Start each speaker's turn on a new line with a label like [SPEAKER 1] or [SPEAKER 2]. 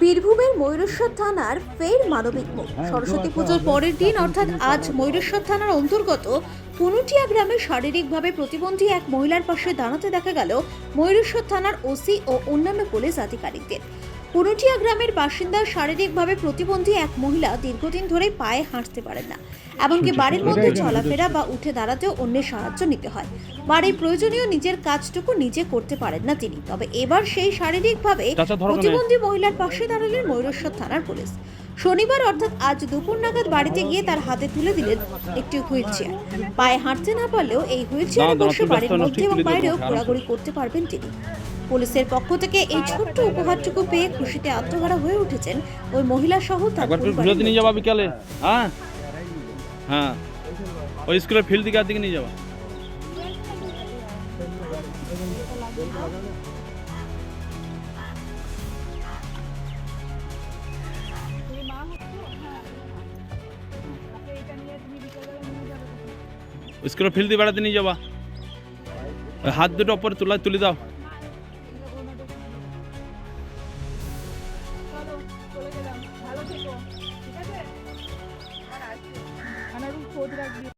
[SPEAKER 1] বীরভূমের ময়ূরেশ্বর থানার ফের মানবিক মুখ সরস্বতী পুজোর পরের দিন অর্থাৎ আজ ময়ূরেশ্বর থানার অন্তর্গত পুনুটিয়া গ্রামে শারীরিকভাবে প্রতিবন্ধী এক মহিলার পাশে দাঁড়াতে দেখা গেল ময়ূরেশ্বর থানার ওসি ও অন্যান্য পুলিশ আধিকারিকদের। পুনুটিয়া গ্রামের বাসিন্দা শারীরিকভাবে প্রতিবন্ধী এক মহিলা দীর্ঘদিন ধরে পায়ে হাঁটতে পারেন না। এমনকি বাড়ির মধ্যে চলাফেরা বা উঠে দাঁড়াতেও অন্যের সাহায্য নিতে হয়। বাড়ির প্রয়োজনীয় নিজের কাজটুকু নিজে করতে পারেন না তিনি। তবে এবার সেই শারীরিকভাবে? প্রতিবন্ধী মহিলার পাশে দাঁড়ালেন ময়ূরেশ্বর থানার পুলিশ। শনিবার অর্থাৎ আজ দুপুর নাগাদ বাড়িতে গিয়ে তার হাতে তুলে দিলেন একটি হুইল চেয়ার। পায়ে হাঁটতে না পারলেও এই হুইল চেয়ারে বসে বাড়ির মধ্যে এবং বাইরেও ঘোরাঘুরি করতে পারবেন তিনি। পুলিশের পক্ষ থেকে এই ছোট্ট উপহারটুকু পেয়ে খুশিতে আত্মহারা হয়ে উঠেছেন ওই মহিলা সহ তার
[SPEAKER 2] একবার একটু
[SPEAKER 1] পরিবারের
[SPEAKER 2] ঘুরে নিয়ে যাবা বিকালে হ্যাঁ? হ্যাঁ। ওই স্কুলের ফিল্ড দিকে দিকে নিয়ে যাবা। স্কুলের ফিল্ড দিয়ে বেড়াতে নিয়ে যাবা। হাত দুটো ওপরে তুলা তুলে দাও।
[SPEAKER 3] ভালো থেকো ঠিক আছে? আর আসছি আনারুল খোঁজ রাখবি।